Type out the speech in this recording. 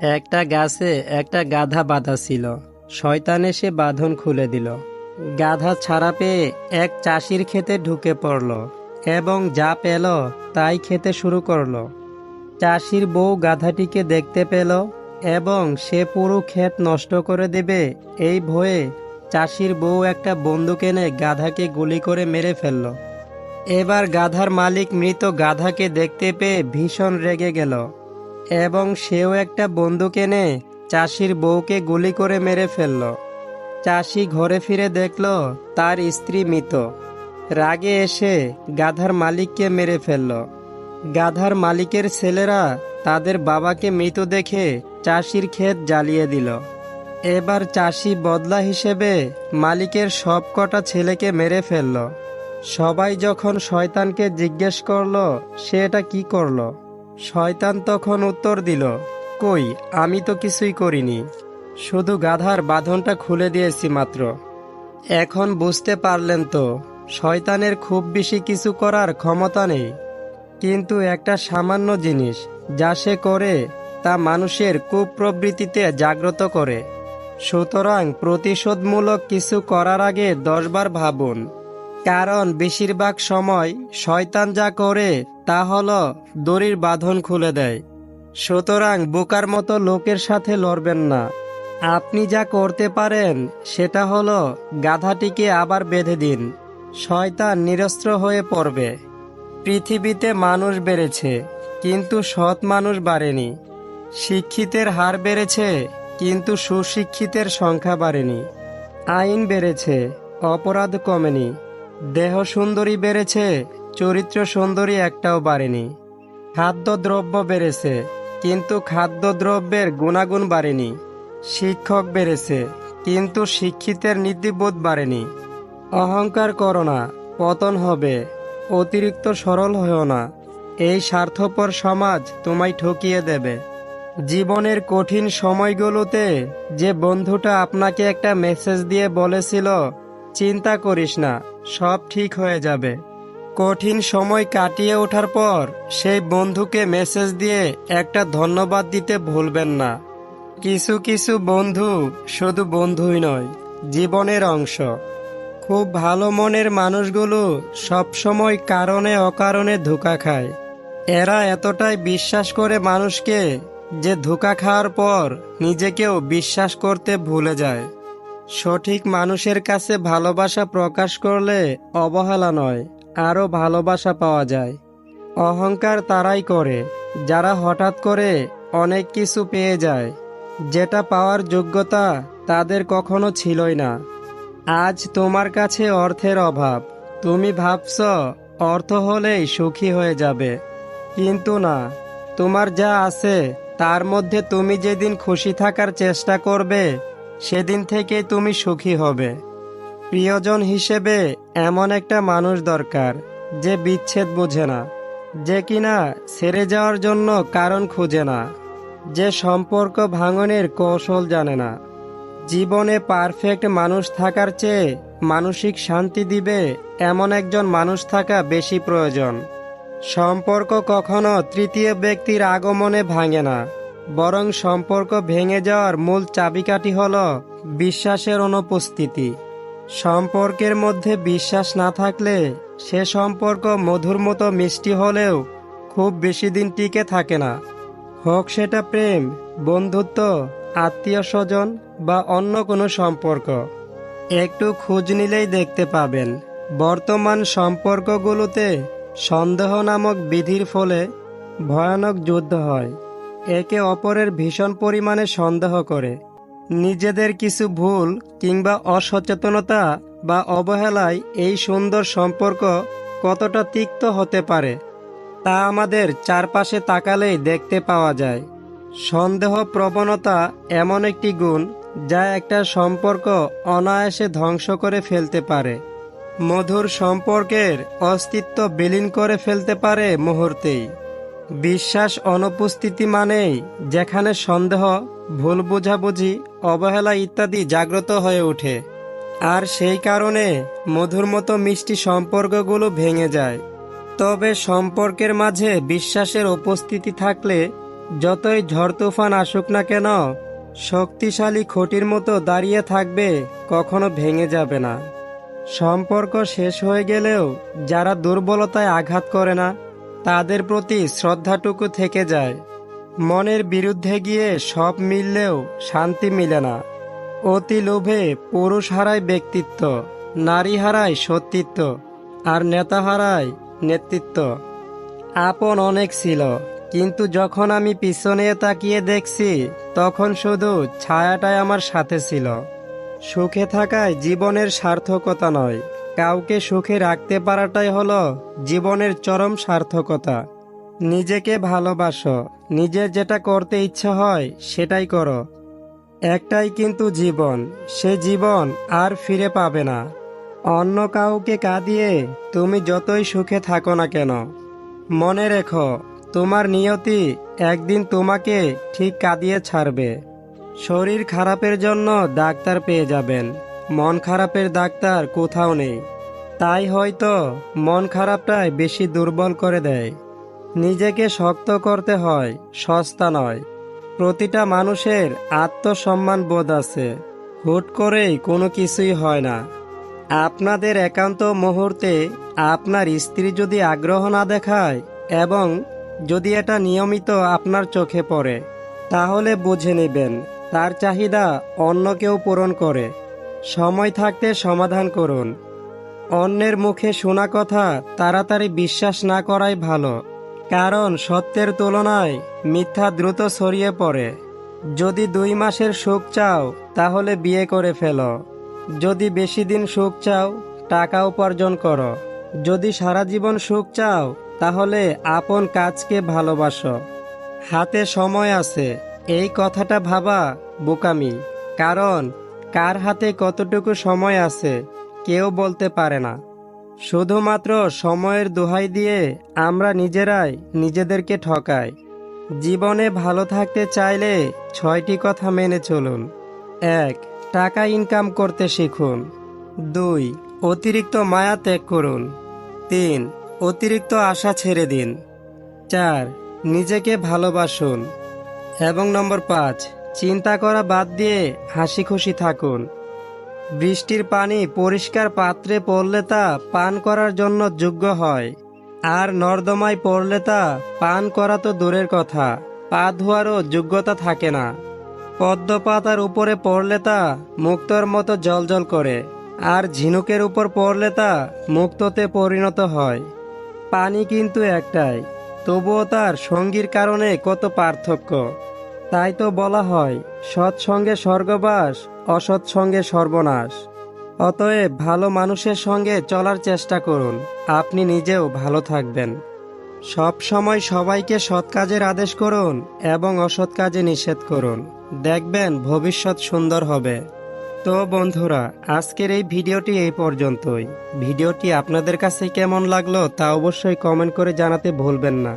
একটা গাছে একটা গাধা বাঁধা ছিল। শয়তান এসে বাঁধন খুলে দিল। গাধা ছাড়া পেয়ে এক চাষির ক্ষেতে ঢুকে পড়ল এবং যা পেল তাই খেতে শুরু করল। চাষির বউ গাধাটিকে দেখতে পেল এবং সে পুরো ক্ষেত নষ্ট করে দেবে। এই ভয়ে চাষির বউ একটা বন্দুক এনে গাধাকে গুলি করে মেরে ফেলল। এবার গাধার মালিক মৃত গাধাকে দেখতে পেয়ে ভীষণ রেগে গেল। এবং সেও একটা বন্দুক এনে চাষির বউকে গুলি করে মেরে ফেলল। চাষি ঘরে ফিরে দেখল, তার স্ত্রী মৃত। রাগে এসে গাধার মালিককে মেরে ফেলল। গাধার মালিকের ছেলেরা তাদের বাবাকে মৃত দেখে চাষির ক্ষেত জ্বালিয়ে দিল। এবার চাষি বদলা হিসেবে মালিকের সব কটা ছেলেকে মেরে ফেলল। সবাই যখন শয়তানকে জিজ্ঞেস করল, সে এটা কি করল? শয়তান তখন উত্তর দিল, কই, আমি তো কিছুই করিনি। শুধু গাধার বাঁধনটা খুলে দিয়েছি মাত্র। এখন বুঝতে পারলেন তো, শয়তানের খুব বেশি কিছু করার ক্ষমতা নেই। কিন্তু একটা সামান্য জিনিস, যা সে করে, তা মানুষের কুপ্রবৃত্তিতে জাগ্রত করে। সুতরাং প্রতিশোধমূলক কিছু করার আগে দশবার ভাবুন। কারণ বেশিরভাগ সময় শয়তান যা করে তা হলো দড়ির বাঁধন খুলে দেয়। সুতরাং বোকার মতো লোকের সাথে লড়বেন না। আপনি যা করতে পারেন, সেটা হলো গাধাটিকে আবার বেঁধে দিন। শয়তান নিরস্ত্র হয়ে পড়বে। পৃথিবীতে মানুষ বেড়েছে, কিন্তু সৎ মানুষ বাড়েনি। শিক্ষিতের হার বেড়েছে, কিন্তু সুশিক্ষিতের সংখ্যা বাড়েনি। আইন বেড়েছে, অপরাধ কমেনি। দেহ সুন্দরী বেড়েছে, চরিত্র সুন্দরী একটাও বাড়েনি। খাদ্যদ্রব্য বেড়েছে, কিন্তু খাদ্যদ্রব্যের গুণাগুণ বাড়েনি। শিক্ষক বেড়েছে, কিন্তু শিক্ষিতের নীতিবোধ বাড়েনি। অহংকার করো না, পতন হবে, অতিরিক্ত সরল হয়েও না। এই স্বার্থপর সমাজ তোমায় ঠকিয়ে দেবে। জীবনের কঠিন সময়গুলোতে যে বন্ধুটা আপনাকে একটা মেসেজ দিয়ে বলেছিল চিন্তা করিস না, সব ঠিক হয়ে যাবে। কঠিন সময় কাটিয়ে ওঠার পর সেই বন্ধুকে মেসেজ দিয়ে একটা ধন্যবাদ দিতে ভুলবেন না। কিছু কিছু বন্ধু শুধু বন্ধুই নয়, জীবনের অংশ। খুব ভালো মনের মানুষগুলো সবসময় কারণে অকারণে ধোকা খায়। এরা এতটাই বিশ্বাস করে মানুষকে যে ধোকা খাওয়ার পর নিজেকেও বিশ্বাস করতে ভুলে যায়। সঠিক মানুষের কাছে ভালোবাসা প্রকাশ করলে অবহেলা নয়, আরও ভালোবাসা পাওয়া যায়। অহংকার তারাই করে, যারা হঠাৎ করে অনেক কিছু পেয়ে যায়। যেটা পাওয়ার যোগ্যতা তাদের কখনো ছিলই না। আজ তোমার কাছে অর্থের অভাব। তুমি ভাবছ, অর্থ হলেই সুখী হয়ে যাবে। কিন্তু না, তোমার যা আছে তার মধ্যে তুমি যেদিন খুশি থাকার চেষ্টা করবে সেদিন থেকে তুমি সুখী হবে। প্রিয়জন হিসেবে এমন একটা মানুষ দরকার যে বিচ্ছেদ বোঝে না, যে কিনা ছেড়ে যাওয়ার জন্য কারণ খুঁজে না, যে সম্পর্ক ভাঙনের কৌশল জানে না। জীবনে পারফেক্ট মানুষ থাকার চেয়ে মানসিক শান্তি দিবে এমন একজন মানুষ থাকা বেশি প্রয়োজন। সম্পর্ক কখনো তৃতীয় ব্যক্তির আগমনে ভাঙে না। বরং সম্পর্ক ভেঙে যাওয়ার মূল চাবিকাঠি হল বিশ্বাসের অনুপস্থিতি। সম্পর্কের মধ্যে বিশ্বাস না থাকলে সে সম্পর্ক মধুর মতো মিষ্টি হলেও খুব বেশি দিন টিকে থাকে না। হোক সেটা প্রেম, বন্ধুত্ব, আত্মীয় স্বজন বা অন্য কোনো সম্পর্ক। একটু খোঁজ নিলেই দেখতে পাবেন, বর্তমান সম্পর্কগুলোতে সন্দেহ নামক বিধির ফলে ভয়ানক যুদ্ধ হয়। একে অপরের ভীষণ পরিমাণে সন্দেহ করে। নিজেদের কিছু ভুল কিংবা অসচেতনতা বা অবহেলায় এই সুন্দর সম্পর্ক কতটা তিক্ত হতে পারে, তা আমাদের চারপাশে তাকালেই দেখতে পাওয়া যায়। সন্দেহ প্রবণতা এমন একটি গুণ যা একটা সম্পর্ক অনায়াসে ধ্বংস করে ফেলতে পারে। মধুর সম্পর্কের অস্তিত্ব বিলীন করে ফেলতে পারে মুহূর্তেই। বিশ্বাস অনুপস্থিতি মানেই যেখানে সন্দেহ, ভুল বোঝাবুঝি, অবহেলা ইত্যাদি জাগ্রত হয়ে ওঠে। আর সেই কারণে মধুর মতো মিষ্টি সম্পর্কগুলো ভেঙে যায়। তবে সম্পর্কের মাঝে বিশ্বাসের উপস্থিতি থাকলে যতই ঝড় তুফান আসুক না কেন, শক্তিশালী খুঁটির মতো দাঁড়িয়ে থাকবে কখনো ভেঙে যাবে না। সম্পর্ক শেষ হয়ে গেলেও যারা দুর্বলতায় আঘাত করে না তাদের প্রতি শ্রদ্ধাটুকু থেকে যায়। মনের বিরুদ্ধে গিয়ে সব মিললেও শান্তি মিলে না। অতি লোভে পুরুষ হারায় ব্যক্তিত্ব, নারী হারায় সত্যিত্ব আর নেতা হারায় নেতৃত্ব। আপন অনেক ছিল, কিন্তু যখন আমি পিছনে তাকিয়ে দেখছি, তখন শুধু ছায়াটাই আমার সাথে ছিল। সুখে থাকায় জীবনের সার্থকতা নয়। কাউকে সুখে রাখতে পারাটাই হলো জীবনের চরম সার্থকতা। নিজেকে ভালোবাসো নিজের যেটা করতে ইচ্ছে হয় সেটাই করো। একটাই কিন্তু জীবন, সে জীবন আর ফিরে পাবে না। অন্য কাউকে কাঁদিয়ে তুমি যতই সুখে থাকো না কেন, মনে রেখো, তোমার নিয়তি একদিন তোমাকে ঠিক কাঁদিয়ে ছাড়বে। শরীর খারাপের জন্য ডাক্তার পেয়ে যাবেন। মন খারাপের ডাক্তার কোথাও নেই। তাই হয়তো মন খারাপটাই বেশি দুর্বল করে দেয়। নিজেকে শক্ত করতে হয়, সস্তা নয়। প্রতিটা মানুষের আত্মসম্মান বোধ আছে। হুট করেই কোনো কিছুই হয় না। আপনাদের একান্ত মুহূর্তে আপনার স্ত্রী যদি আগ্রহ না দেখায় এবং যদি এটা নিয়মিত আপনার চোখে পড়ে, তাহলে বুঝে নেবেন, তার চাহিদা অন্য কেউ পূরণ করে। সময় থাকতে সমাধান করুন। অন্যের মুখে শোনা কথা তাড়াতাড়ি বিশ্বাস না করাই ভালো, কারণ সত্যের তুলনায় মিথ্যা দ্রুত ছড়িয়ে পড়ে। যদি দুই মাসের সুখ চাও, তাহলে বিয়ে করে ফেলো। যদি বেশি দিন সুখ চাও, টাকা উপার্জন করো। যদি সারা জীবন সুখ চাও, তাহলে আপন কাজকে ভালোবাসো। হাতে সময় আছে, এই কথাটা ভাবা বোকামি, কারণ কার হাতে কতটুকু সময় আছে, কেউ বলতে পারে না। শুধুমাত্র সময়ের দোহাই দিয়ে আমরা নিজেরাই নিজেদেরকে ঠকাই। জীবনে ভালো থাকতে চাইলে ছয়টি কথা মেনে চলুন। এক, টাকা ইনকাম করতে শিখুন। দুই, অতিরিক্ত মায়া ত্যাগ করুন। তিন, অতিরিক্ত আশা ছেড়ে দিন। চার, নিজেকে ভালোবাসুন। এবং নম্বর পাঁচ চিন্তা করা বাদ দিয়ে হাসি খুশি থাকুন। বৃষ্টির পানি পরিষ্কার পাত্রে পড়লে তা পান করার জন্য যোগ্য হয়। আর নর্দমায় পড়লে তা পান করা তো দূরের কথা, পা ধোয়ারও যোগ্যতা থাকে না। পদ্ম পাতার উপরে পড়লে তা মুক্তর মতো জলজল করে, আর ঝিনুকের উপর পড়লে তা মুক্ততে পরিণত হয়। পানি কিন্তু একটাই, তবুও তার সঙ্গীর কারণে কত পার্থক্য। তাই তো বলা হয় সৎসঙ্গে স্বর্গবাস, অসৎ সঙ্গে সর্বনাশ। অতএব ভালো মানুষের সঙ্গে চলার চেষ্টা করুন, আপনি নিজেও ভালো থাকবেন। সব সময় সবাইকে সৎ কাজের আদেশ করুন এবং অসৎ কাজে নিষেধ করুন। দেখবেন ভবিষ্যৎ সুন্দর হবে। তো বন্ধুরা, আজকের এই ভিডিওটি এই পর্যন্তই। ভিডিওটি আপনাদের কাছে কেমন লাগল তা অবশ্যই কমেন্ট করে জানাতে ভুলবেন না।